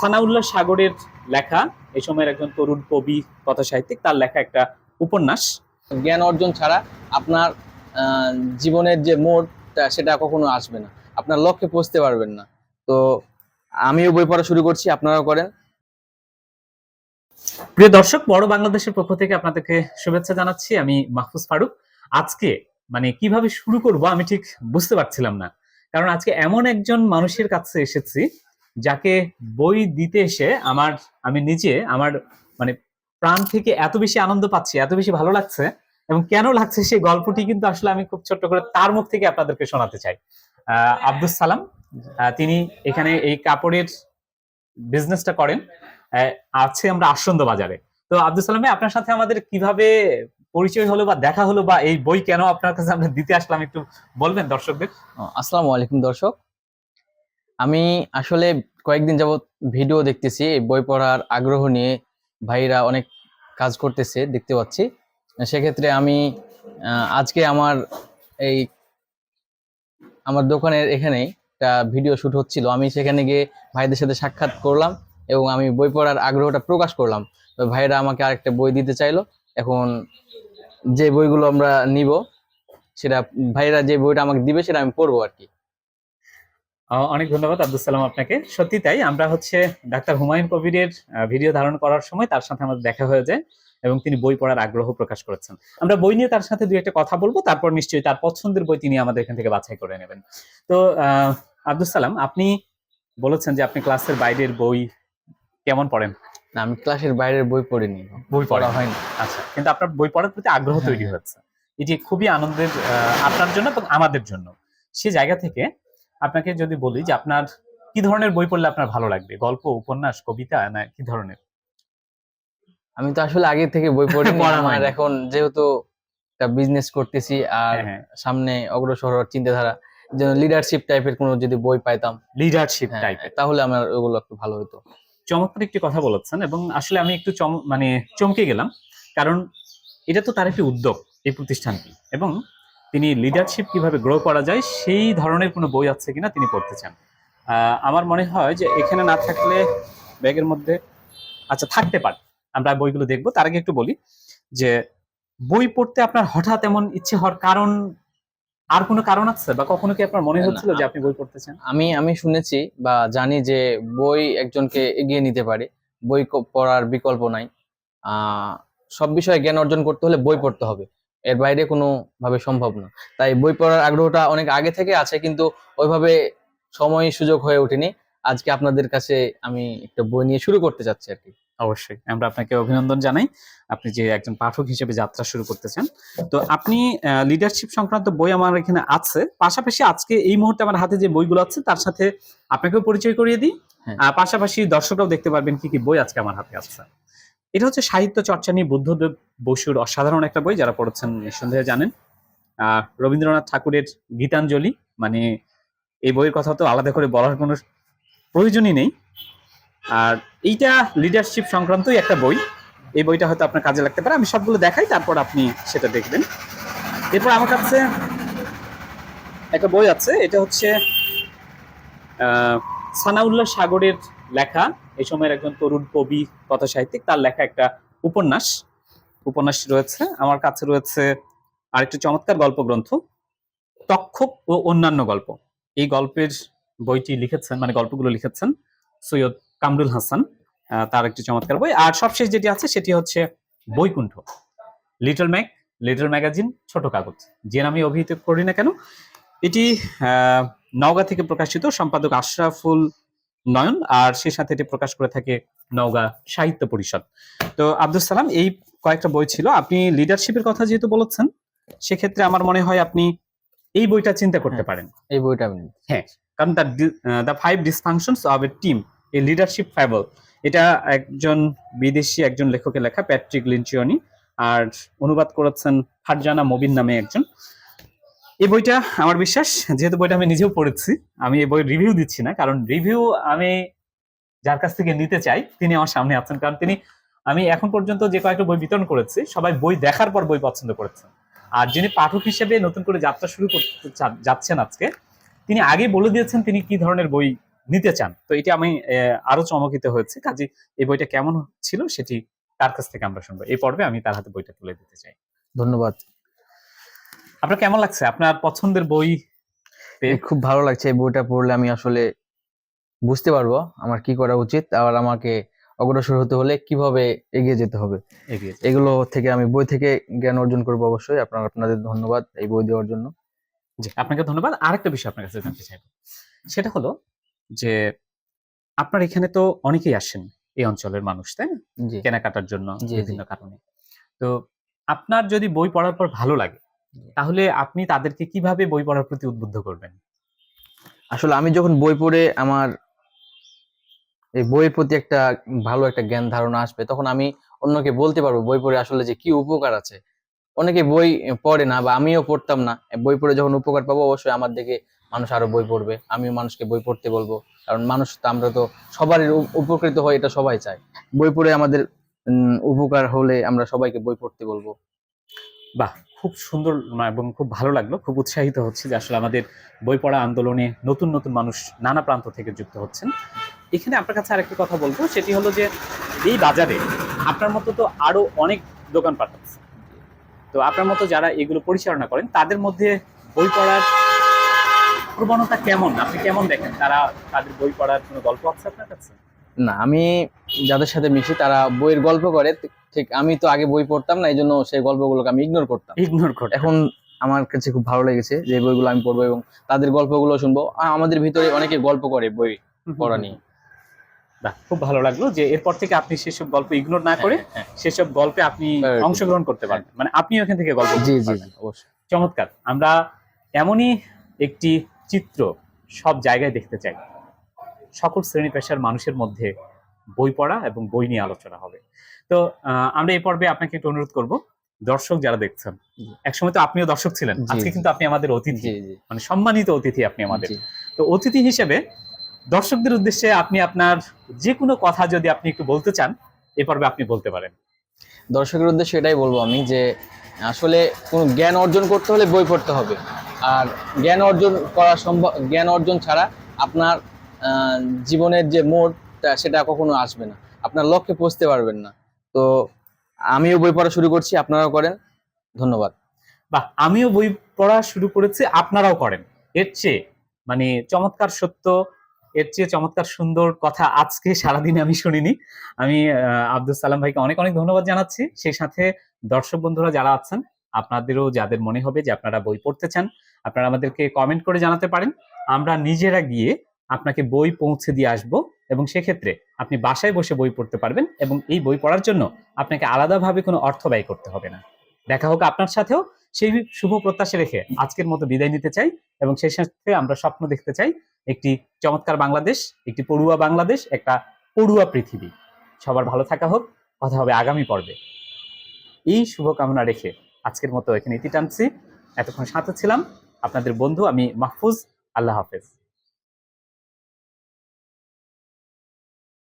সানাউল্লাহ সাগরের লেখা এই সময়ের একজন তরুণ কবি কথা সাহিত্যিক তার লেখা একটা উপন্যাস। জ্ঞান অর্জন ছাড়া আপনার জীবনের যে মোড়টা সেটা কখনো আসবে না। আপনার লক্ষ্যে পৌঁছতে পারবেন না। তো আমিও বই পড়া শুরু করছি আপনারাও করেন। প্রিয় দর্শক বড় বাংলাদেশের পক্ষ থেকে আপনাদেরকে শুভেচ্ছা জানাচ্ছি। আমি মাহফুজ ফারুক। আজকে মানে কীভাবে শুরু করব আমি ঠিক বুঝতে পারছিলাম না। কারণ আজকে এমন একজন মানুষের কাছে এসেছি যাকে বই দিতে এসে আমার, আমি নিজে আমার মানে প্রাণ থেকে এত বেশি আনন্দ পাচ্ছি, এত বেশি ভালো লাগছে এবং কেন লাগছে সেই গল্পটি কিন্তু আসলে আমি খুব ছোট্ট করে তার মুখ থেকে আপনাদেরকে শোনাতে চাই। আহ, আব্দুস সালাম তিনি এখানে এই কাপড়ের বিজনেসটা করেন আছে আমরা আসন্দ বাজারে। তো আব্দুল সালাম আপনার সাথে আমাদের কীভাবে পরিচয় হলো বা দেখা হলো বা এই বই কেন আপনার কাছে আমরা দিতে আসলাম একটু বলবেন দর্শকদের? আসসালামু আলাইকুম দর্শক। আমি আসলে কয়েকদিন যাবত ভিডিও দেখতেছি, বই পড়ার আগ্রহ নিয়ে ভাইরা অনেক কাজ করতেছে, দেখতে পাচ্ছি। সেক্ষেত্রে আমি আজকে আমার এই, আমার দোকানের এখানেই একটা ভিডিও শুট হচ্ছিল। আমি সেখানে গিয়ে ভাইদের সাথে সাক্ষাৎ করলাম এবং আমি বই পড়ার আগ্রহটা প্রকাশ করলাম। তো ভাইরা আমাকে আরেকটা বই দিতে চাইলো। এখন যে বইগুলো আমরা নিব, সেটা ভাইরা যে বইটা আমাকে দিবে সেটা আমি পড়ব আর কি। অনেক ধন্যবাদ আব্দুল সালাম আপনাকে। সত্যি তাই আমরা হচ্ছে ডাক্তার হুমায়ুন কবিরের ভিডিও ধারণ করার সময় তার সাথে আমাদের দেখা হয়ে যায় এবং তিনি বই পড়ার আগ্রহ প্রকাশ করেছেন। আমরা বই নিয়ে তার সাথে দুই একটা কথা বলব তারপর নিশ্চয়ই তার পছন্দের বই তিনি আমাদের এখান থেকে বাছাই করে নেবেন। তো আহ, আব্দুল সালাম আপনি বলেছেন যে আপনি ক্লাসের বাইরের বই কেমন পড়েন? না আমি ক্লাসের বাইরের বই পড়িনি। বই পড়া হয়নি। আচ্ছা কিন্তু আপনার বই পড়ার প্রতি আগ্রহ হ্যাঁ, তৈরি হ্যাঁ। হচ্ছে এটি খুবই আনন্দের আপনার জন্য এবং আমাদের জন্য। সে জায়গা থেকে আপনাকে যদি বলি যে আপনার কি ধরনের বই পড়লে আপনার ভালো লাগবে? গল্প উপন্যাস কবিতা না কি ধরনের? আমি তো আসলে আগে থেকে বই পড়া আমার এখন যেহেতু বিজনেস করতেছি আর হ্যাঁ, হ্যাঁ। সামনে অগ্রসর হওয়ার চিন্তাধারা যেন লিডারশিপ টাইপের কোনো যদি বই পাইতাম। লিডারশিপ টাইপ তাহলে আমার ওগুলো একটু ভালো হতো চমৎকার একটি কথা বলেছেন এবং আসলে আমি একটু মানে চমকে গেলাম। কারণ এটা তো তার একটি উদ্যোগ এই প্রতিষ্ঠানটি। এবং তিনি লিডারশিপ কীভাবে গ্রো করা যায় সেই ধরনের কোনো বই আছে কিনা তিনি পড়তে চান। আমার মনে হয় যে এখানে না থাকলে ব্যাগের মধ্যে আচ্ছা থাকতে পারে। আমরা বইগুলো দেখব। তার আগে একটু বলি যে বই পড়তে আপনার হঠাৎ এমন ইচ্ছে হওয়ার কারণ আর কোনো কারণ আছে? বা কখনো কি আপনার মনে হচ্ছিল যে আপনি বই পড়তে চান? আমি আমি শুনেছি বা জানি যে বই একজনকে এগিয়ে নিতে পারে। বই পড়ার বিকল্প নাই। আহ সব বিষয়ে জ্ঞান অর্জন করতে হলে বই পড়তে হবে। এর বাইরে কোনো ভাবে সম্ভব না। তাই বই পড়ার আগ্রহটা অনেক আগে থেকে আছে কিন্তু ওইভাবে সময় সুযোগ হয়ে ওঠেনি। আজকে আপনাদের কাছে আমি একটা বই নিয়ে শুরু করতে চাচ্ছি আর কি। অবশ্যই আমরা আপনাকে অভিনন্দন জানাই। আপনি যে একজন পাঠক হিসেবে যাত্রা শুরু করতেছেন। তো আপনি লিডারশিপ সংক্রান্ত বই আমার এখানে আছে। পাশাপাশি আজকে এই মুহূর্তে আমার হাতে যে বইগুলো আছে তার সাথে আপনাকেও পরিচয় করিয়ে দিই। হ্যাঁ। আর পাশাপাশি দর্শকরাও দেখতে পারবেন কি কি বই আজকে আমার হাতে আছে। এটা হচ্ছে সাহিত্য চর্চা নিয়ে বুদ্ধদেব বসুর অসাধারণ একটা বই যারা পড়েছেন নিঃসন্দেহে জানেন। রবীন্দ্রনাথ ঠাকুরের গীতাঞ্জলি মানে এই বইয়ের কথা তো আলাদা করে বলার কোনো প্রয়োজনই নেই। আর এইটা লিডারশিপ সংক্রান্তই একটা বই। এই বইটা হয়তো আপনার কাজে লাগতে পারে, আমি সবগুলো দেখাই, তারপর আপনি সেটা দেখবেন। এরপর আমার কাছে একটা বই আছে, এটা হচ্ছে সানাউল্লাহ সাগরের লেখা এই সময়ের একজন তরুণ কবি কথা সাহিত্যিক তার লেখা একটা উপন্যাস উপন্যাস রয়েছে। আমার কাছে রয়েছে আরেকটি চমৎকার গল্প গ্রন্থ, তক্ষক ও অন্যান্য গল্প। এই গল্পের বইটি লিখেছেন মানে গল্পগুলো লিখেছেন সৈয়দ কামরুল হাসান তার একটি চমৎকার বই। আর সবশেষ যেটি আছে, সেটি হচ্ছে Baikuntha. Little mag little magazine, ছোট কাগজ। যে নামে অভিহিত করি না কেন, এটি নওগাঁ থেকে প্রকাশিত, সম্পাদক আশরাফুল নয়ন আর সে সাথে এটি প্রকাশ করে থাকে নওগাঁ সাহিত্য পরিষদ। তো আব্দুল সালাম এই কয়েকটা বই ছিল। আপনি লিডারশিপের কথা যেহেতু বলেছেন সেক্ষেত্রে আমার মনে হয় আপনি এই বইটা চিন্তা করতে হ্যাঁ। পারেন। এই বইটা হ্যাঁ কারণ the the five dysfunctions of a team a leadership fable এটা একজন বিদেশি একজন লেখকের লেখা প্যাট্রিক লিঞ্চিয়নি আর অনুবাদ করেছেন ফারজানা মবিন নামে একজন। এই বইটা আমার বিশ্বাস, যেহেতু বইটা আমি নিজেও পড়েছি, আমি এই বই রিভিউ দিচ্ছি না, কারণ রিভিউ আমি যার কাছ থেকে নিতে চাই, তিনি আমার সামনে আছেন, কারণ তিনি, আমি এখন পর্যন্ত যে কয়েকটা বই বিতরণ করেছি, সবাই বই দেখার পর বই পছন্দ করেছেন। আর যিনি পাঠক হিসেবে নতুন করে যাত্রা শুরু করতে যাচ্ছেন আজকে, তিনি আগে বলে দিয়েছেন তিনি কি ধরনের বই নিতে চান। তো এটা আমি আরও চমকিত হয়েছে কাজে এই বইটা কেমন ছিল সেটি তার কাছ থেকে আমরা শুনব। এই পর্বে আমি তার হাতে বইটা তুলে দিতে চাই। ধন্যবাদ। আপনার কেমন লাগছে? আপনার পছন্দের বই খুব ভালো লাগছে এই বইটা পড়লে আমি আসলে বুঝতে পারব আমার কি করা উচিত আর আমাকে অগ্রসর হতে হলে কীভাবে এগিয়ে যেতে হবে। এগুলো থেকে আমি বই থেকে জ্ঞান অর্জন করব অবশ্যই। আপনার আপনাদের ধন্যবাদ এই বই দেওয়ার জন্য। জি আপনাকে ধন্যবাদ। আরেকটা বিষয় আপনার কাছে জানতে চাইব। সেটা হলো যে আপনার এখানে তো অনেকেই আসেন এই অঞ্চলের মানুষ তাই না? কেনাকাটার জন্য। বিভিন্ন কারণে। তো আপনার যদি বই পড়ার পর ভালো লাগে। তাহলে আপনি তাদেরকে কীভাবে বই পড়ার প্রতি উদ্বুদ্ধ করবেন? আসলে আমি যখন বই পড়ে আমার এই বইয়ের প্রতি একটা ভালো একটা জ্ঞান ধারণা আসবে তখন আমি অন্যকে বলতে পারব বই পড়ে আসলে যে কি উপকার আছে। অনেকে বই পড়ে না বা আমিও পড়তাম না। বই পড়ে যখন উপকার পাবো অবশ্যই আমার দেখে মানুষ আরও বই পড়বে। আমিও মানুষকে বই পড়তে বলব। কারণ মানুষ তো আমরা তো সবারই উপকৃত হয় এটা সবাই চায়। বই পড়ে আমাদের উম, উপকার হলে আমরা সবাইকে বই পড়তে বলব। বাহ! খুব সুন্দর এবং খুব ভালো লাগল। খুব উৎসাহিত হচ্ছে যে আসলে আমাদের বই পড়া আন্দোলনে নতুন নতুন মানুষ নানা প্রান্ত থেকে যুক্ত হচ্ছেন। এখানে আপনার কাছে আরেকটা কথা বলব, সেটি হলো যে এই বাজারে আপনার মতো তো আরও অনেক দোকানপাট আছে। তো আপনার মতো যারা এগুলো পরিচালনা করেন, তাদের মধ্যে বই পড়ার প্রবণতা কেমন? আপনি কেমন দেখেন? তারা, তাদের বই পড়ার কোনো গল্প আছে আপনার কাছে? না আমি যাদের সাথে মিশি তারা বইয়ের গল্প করে। ঠিক আমি তো আগে বই পড়তাম না এই জন্য সেই গল্পগুলোকে আমি ইগনোর করতাম। ইগনোর করে এখন আমার কাছে খুব ভালো লেগেছে যে বইগুলো আমি পড়ব এবং তাদের গল্পগুলো শুনব। আর আমাদের ভিতরে অনেকে গল্প করে বই পড়া নিয়ে। বাহ, খুব ভালো লাগল যে এরপর থেকে আপনি সেসব গল্প ইগনোর না করে হ্যাঁ, সেসব গল্পে আপনি হ্যাঁ, অংশগ্রহণ করতে পারবেন। মানে আপনি ওখান থেকে গল্প জি জি জি অবশ্যই। চমৎকার। আমরা এমনই একটি চিত্র সব জায়গায় দেখতে চাই। সকল শ্রেণি পেশার মানুষের মধ্যে বই পড়া এবং বই নিয়ে আলোচনা হবে। তো আমরা এই পর্বে আপনাকে একটু অনুরোধ করব দর্শক যারা দেখছেন। একসময় তো আপনিও দর্শক ছিলেন আজকে কিন্তু আপনি আমাদের অতিথি। মানে সম্মানিত অতিথি আপনি আমাদের। তো অতিথি হিসেবে দর্শকদের উদ্দেশ্যে আপনি আপনার যে কোনো কথা যদি আপনি একটু বলতে চান এ পর্বে আপনি বলতে পারেন। দর্শকের উদ্দেশ্যে এটাই বলব আমি যে আসলে কোনো জ্ঞান অর্জন করতে হলে বই পড়তে হবে। আর জ্ঞান অর্জন করা সম্ভব জ্ঞান অর্জন ছাড়া আপনার জীবনের যে মোড়টা সেটা কখনো আসবে না। আপনার লক্ষ্যে পৌঁছতে পারবেন না। তো আমিও বই পড়া শুরু করছি, আপনারাও করেন। ধন্যবাদ। বা আমিও বই পড়া শুরু করেছি, আপনারাও করেন। এর চেয়ে মানে চমৎকার সত্য, এর চেয়ে চমৎকার সুন্দর কথা আজকে সারাদিনে আমি শুনিনি। আমি আব্দুল সালাম ভাইকে অনেক অনেক ধন্যবাদ জানাচ্ছি। সেই সাথে দর্শক বন্ধুরা যারা আছেন, আপনাদেরও যাদের মনে হবে যে আপনারা বই পড়তে চান, আপনারা আমাদেরকে কমেন্ট করে জানাতে পারেন। আমরা নিজেরা গিয়ে আপনাকে বই পৌঁছে দিয়ে আসব এবং সেক্ষেত্রে আপনি বাসায় বসে বই পড়তে পারবেন এবং এই বই পড়ার জন্য আপনাকে আলাদাভাবে কোনো অর্থ ব্যয় করতে হবে না। দেখা হোক আপনার সাথেও সেই শুভ প্রত্যাশা রেখে আজকের মতো বিদায় নিতে চাই এবং সেই সাথে আমরা স্বপ্ন দেখতে চাই একটি চমৎকার বাংলাদেশ, একটি পড়ুয়া বাংলাদেশ, একটা পড়ুয়া পৃথিবী। সবার ভালো থাকা হোক, কথা হবে আগামী পর্বে। এই শুভকামনা রেখে আজকের মতো এখানে ইতি টানছি। এতক্ষণ সাথে ছিলাম আপনাদের বন্ধু আমি মাহফুজ, আল্লাহ হাফেজ।